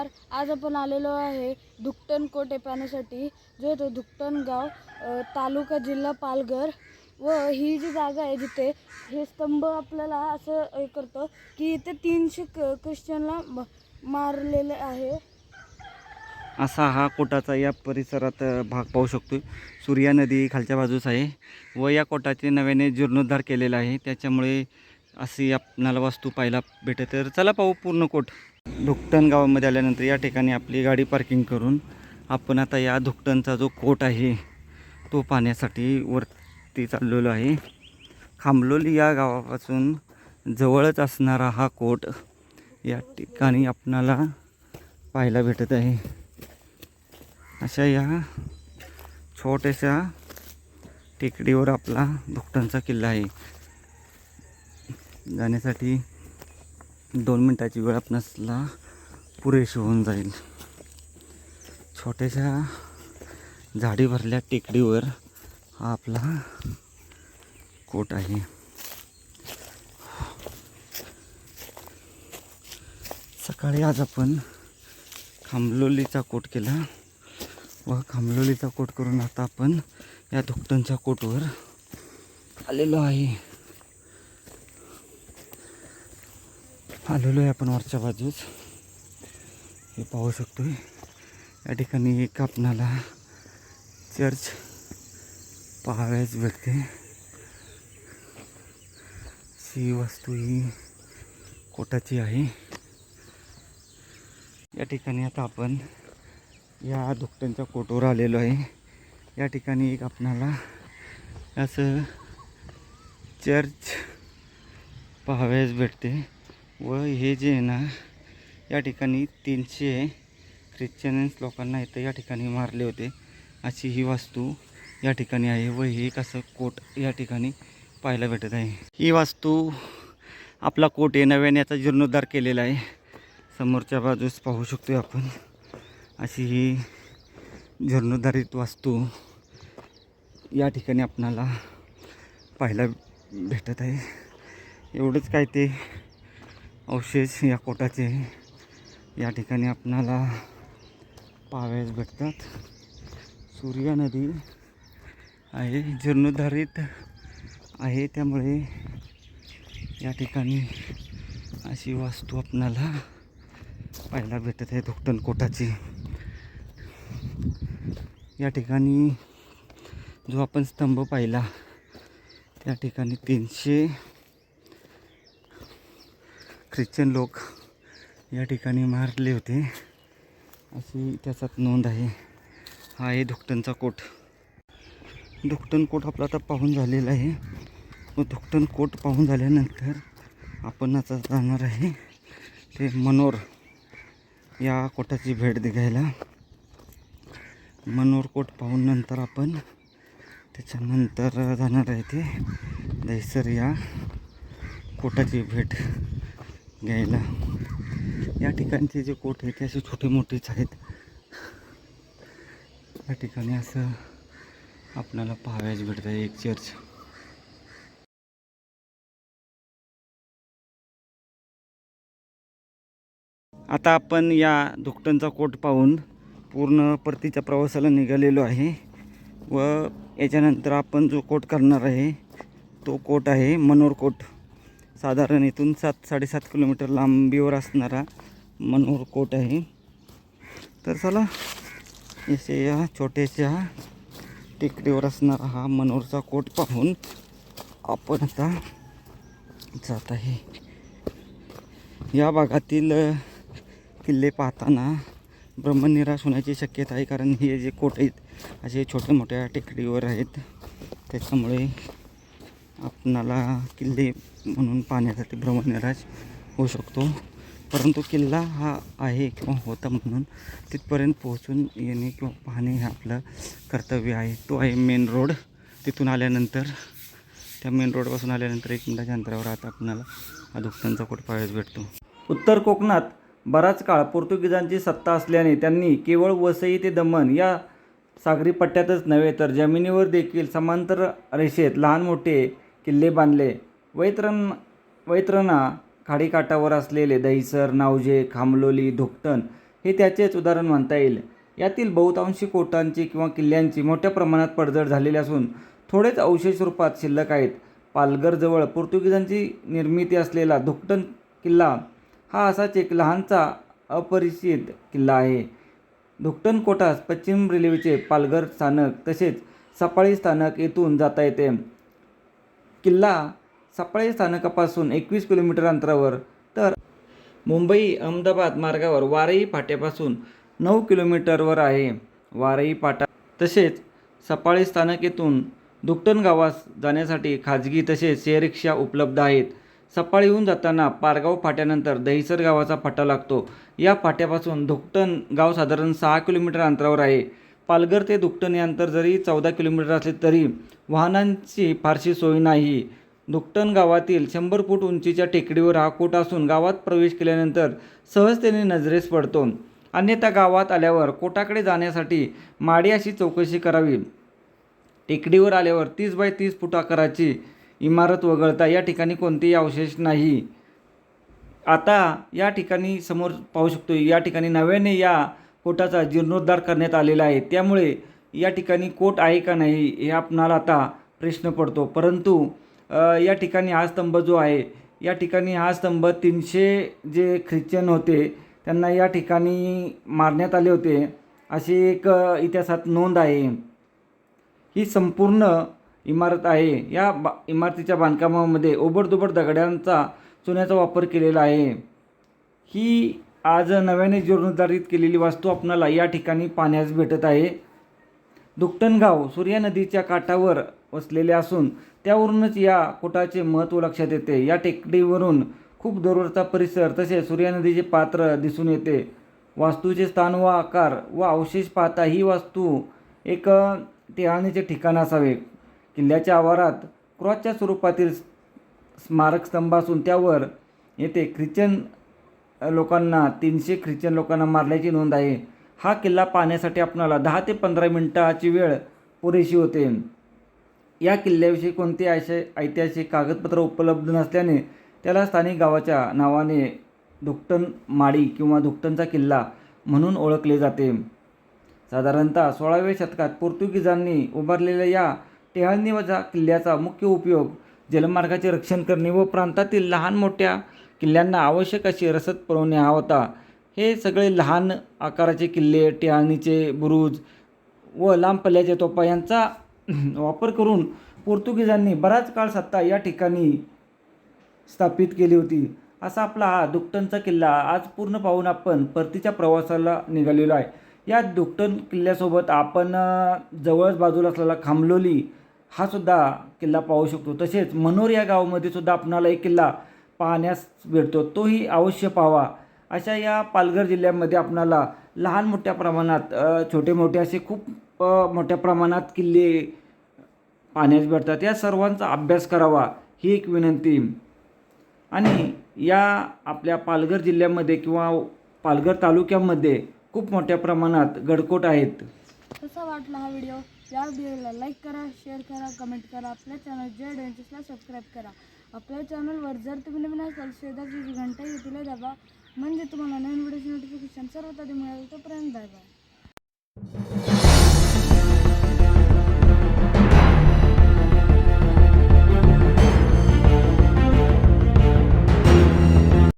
नमस्कार. आज आपण आलेलो आहे धुकटण कोटे पाहण्यासाठी जो येतो धुकटण गाव तालुका जिल्हा पालघर. व ही जी जागा आहे जिथे हे स्तंभ आपल्याला असं हे करतं की इथे तीनशे क ख्रिश्चनला म- मारलेले आहे. असा हा कोटाचा या परिसरात भाग पाहू शकतो सूर्या नदी खालच्या बाजूस आहे. व या कोटाचे नव्याने जीर्णोद्धार केलेला आहे. त्याच्यामुळे अशी आपणाला वास्तू पाहायला भेटत. तर चला पाहू पूर्ण कोट धुकटण गावामध्ये आल्यानंतर या ठिकाणी आपली गाडी पार्किंग करून आपण आता या धुकटणचा जो कोट आहे तो पाहण्यासाठी वरती चाललेलो आहे. खांबलोली या गावापासून जवळच असणारा हा कोट या ठिकाणी आपणाला पाहायला भेटत आहे. अशा या छोट्याशा टेकडीवर आपला धुकटांचा किल्ला आहे. जाण्यासाठी दोन मिनटाची वेळ आपणासला पुरेशी होऊन जाईल. छोट्याशा झाडी भरल्या टेकडीवर हा आपला कोट आहे. सकाळी आज आपण खांबलोलीचा कोट केला. व खांबलोलीचा कोट करून आता आपण या धुकटांच्या कोटवर आलेलो आहे. आलेलो आहे आपण वरच्या बाजूस. हे पाहू शकतोय. या ठिकाणी एक आपणाला चर्च पाहाव्याच भेटते. ही वस्तू ही कोटाची आहे. या ठिकाणी आता आपण या दुकट्यांच्या कोटवर आलेलो आहे. या ठिकाणी एक आपणाला असं चर्च पाहाव्यास भेटते. व हे जे आहे ना या ठिकाणी तीनशे ख्रिश्चन्स लोकांना इथं या ठिकाणी मारले होते. अशी ही वास्तू या ठिकाणी आहे व हे एक असं कोट या ठिकाणी पाहायला भेटत आहे. ही वास्तू आपला कोट आहे नव्याने याचा जीर्णोद्धार केलेला आहे. समोरच्या बाजूस पाहू शकतो आपण. अशी ही जीर्णोद्धारित वास्तू या ठिकाणी आपणाला पाहायला भेटत आहे. एवढंच काय ते अवशेष या कोटाचे या ठिकाणी आपणाला पाहाव्यास भेटतात. सूर्या नदी आहे जीर्णोद्धारित आहे त्यामुळे या ठिकाणी अशी वास्तू आपणाला पाहायला भेटत आहे धुकटण कोटाची. या ठिकाणी जो आपण स्तंभ पाहिला त्या ठिकाणी तीनशे ख्रिश्चन लोक या ठिकाणी मारले होते. अशी त्याच्यात नोंद आहे. हा आहे धुकटणचा कोट. धुकटण कोट आपला आता पाहून झालेला आहे. व धुकटण कोट पाहून झाल्यानंतर आपण आता जाणार आहे ते मनोर या कोटाची भेट घ्यायला मनोर कोट पाहून नंतर आपण त्याच्यानंतर जाणार आहे ते. दहिसर या कोटाची भेट. घ्यायला. या ठिकाणचे जे कोट आहेत ते असे छोटे मोठेच आहेत. या ठिकाणी असं आपल्याला पाहाव्याच भेटत आहे एक चर्च आता आपण या धुकटणचा कोट पाहून पूर्ण परतीच्या प्रवासाला निघालेलो आहे. व याच्यानंतर आपण जो कोट करणार आहे तो कोट आहे मनोर कोट. साधारण इथून सात साडेसात किलोमीटर लांबीवर असणारा मनोहर कोट आहे. तर चला असे या छोट्याशा टेकडीवर असणारा हा मनोरचा कोट पाहून आपण आता जात आहे. या भागातील किल्ले पाहताना ब्रह्मनिराश होण्याची शक्यता आहे कारण हे जे कोट आहेत असे छोट्या मोठ्या टेकडीवर आहेत. त्याच्यामुळे आपणाला किल्ले म्हणून पाहण्यासाठी भ्रमनिराश होऊ शकतो. परंतु किल्ला हा आहे किंवा होता म्हणून तिथपर्यंत पोहोचून येणे किंवा पाहणे हे आपलं कर्तव्य आहे. तो आहे मेन रोड तिथून आल्यानंतर त्या मेन रोडपासून आल्यानंतर एक मिनिटाच्या अंतरावर आता आपल्याला हा दुखतांचा कोट पाहायला भेटतो. उत्तर कोकणात बराच काळ पोर्तुगीजांची सत्ता असल्याने त्यांनी केवळ वसई ते दमण या सागरी पट्ट्यातच नव्हे तर जमिनीवर देखील समांतर रेषेत लहान मोठे किल्ले बांधले. वैतरण वैतरणा खाडीकाठावर असलेले दहिसर नावजे खामलोली धुकटण हे त्याचेच उदाहरण म्हणता येईल. यातील बहुतांशी कोटांची किंवा किल्ल्यांची मोठ्या प्रमाणात पडझड झालेली असून थोडेच अवशेष रूपात शिल्लक आहेत. पालघरजवळ पोर्तुगीजांची निर्मिती असलेला धुकटन किल्ला हा असाच एक लहानचा अपरिचित किल्ला आहे. धुकटन कोटास पश्चिम रेल्वेचे पालघर स्थानक तसेच सफाळी स्थानक येथून जाता येते. किल्ला सफाळी स्थानकापासून एकवीस किलोमीटर अंतरावर तर मुंबई अहमदाबाद मार्गावर वारई फाट्यापासून नऊ किलोमीटरवर आहे. वारई फाटा तसेच सपाळे स्थानक येथून दुकटन गावास जाण्यासाठी खाजगी तसेच शेअर रिक्षा उपलब्ध आहेत. सफाळीहून जाताना पारगाव फाट्यानंतर दहिसर गावाचा फाटा लागतो. या फाट्यापासून दुकटन गाव साधारण सहा किलोमीटर अंतरावर आहे. पालघर ते दुकटन हे अंतर जरी चौदा किलोमीटर असले तरी वाहनांची फारशी सोय नाही. दुकटन गावातील शंभर फूट उंचीच्या टेकडीवर हा कोट असून गावात प्रवेश केल्यानंतर सहजतेने नजरेस पडतो. अन्यथा गावात आल्यावर कोटाकडे जाण्यासाठी माडी अशी चौकशी करावी. टेकडीवर आल्यावर तीस बाय तीस फूट आकाराची इमारत वगळता या ठिकाणी कोणतेही अवशेष नाही. आता या ठिकाणी समोर पाहू शकतो या ठिकाणी नव्याने या कोटाचा जीर्णोद्धार करण्यात आलेला आहे. त्यामुळे या ठिकाणी कोट आहे का नाही हे आपणाला आता प्रश्न पडतो. परंतु या ठिकाणी हा स्तंभ जो आहे या ठिकाणी हा स्तंभ तीनशे जे ख्रिश्चन होते त्यांना या ठिकाणी मारण्यात आले होते. अशी एक इतिहासात नोंद आहे. ही संपूर्ण इमारत आहे. या बा इमारतीच्या बांधकामामध्ये ओबडधोबड दगडांचा चुन्याचा वापर केलेला आहे. ही आज नव्याने जीर्णोद्धारित केलेली वास्तू आपणाला या ठिकाणी पाहण्यास भेटत आहे. दुकटन गाव सूर्या नदीच्या काठावर वसलेले असून त्यावरूनच या कोटाचे महत्त्व लक्षात येते. या टेकडीवरून खूप दूरवरचा परिसर तसेच सूर्या नदीचे पात्र दिसून येते. वास्तूचे स्थान व आकार व अवशेष पाहता ही वास्तू एक अ, ठिकाण असावे. किल्ल्याच्या आवारात क्रॉसच्या स्वरूपातील स्मारक स्तंभ असून त्यावर येथे ख्रिश्चन लोकांना तीनशे ख्रिश्चन लोकांना मारल्याची नोंद आहे. हा किल्ला पाहण्यासाठी आपणाला दहा ते पंधरा मिनटाची वेळ पुरेशी होते. या किल्ल्याविषयी कोणते असे ऐतिहासिक कागदपत्र उपलब्ध नसल्याने त्याला स्थानिक गावाच्या नावाने धुकटन माडी किंवा धुकटनचा किल्ला म्हणून ओळखले जाते. साधारणतः सोळाव्या शतकात पोर्तुगीजांनी उभारलेल्या या टेहाळणीवजा किल्ल्याचा मुख्य उपयोग जलमार्गाचे रक्षण करणे व प्रांतातील लहान मोठ्या किल्ल्यांना आवश्यक अशी रसद पुरवणे हा होता. हे सगळे लहान आकाराचे किल्ले टेहाळणीचे बुरुज व लांब पल्ल्याच्या तोफा यांचा वापर करून पोर्तुगीजांनी बराच काळ सत्ता या ठिकाणी स्थापित केली होती. असा आपला हा दुकटनचा किल्ला आज पूर्ण पाहून आपण परतीच्या प्रवासाला निघालेलो आहे. या दुकटन किल्ल्यासोबत आपण जवळच बाजूला असलेला खामलोली हा सुद्धा किल्ला पाहू शकतो. तसेच मनोर या गावामध्ये सुद्धा आपणाला एक किल्ला पाहण्यास भेटतो तोही अवश्य पाहावा. अशा या पालघर जिल्ह्यामध्ये आपणाला लहान मोठ्या प्रमाणात छोटे मोठे असे खूप मोठ्या प्रमाणात किल्ले पाहण्यास भेटतात या सर्वांचा अभ्यास करावा ही एक विनंती. आणि या आपल्या पालघर जिल्ह्यामध्ये किंवा पालघर तालुक्यामध्ये खूप मोठ्या प्रमाणात गडकोट आहेत. कसा वाटला हा व्हिडिओ? या व्हिडिओला लाईक करा शेअर करा कमेंट करा. आपल्या चॅनल जे डेंटिस्टला सबस्क्राईब करा. आपल्या चॅनलवर जर तुम्ही नवीन असाल शेजारची जी घंटा आहे दाबा. म्हणजे तुम्हाला नवीन व्हिडिओची नोटिफिकेशन सर्वात आधी मिळेल तोपर्यंत बाय बाय.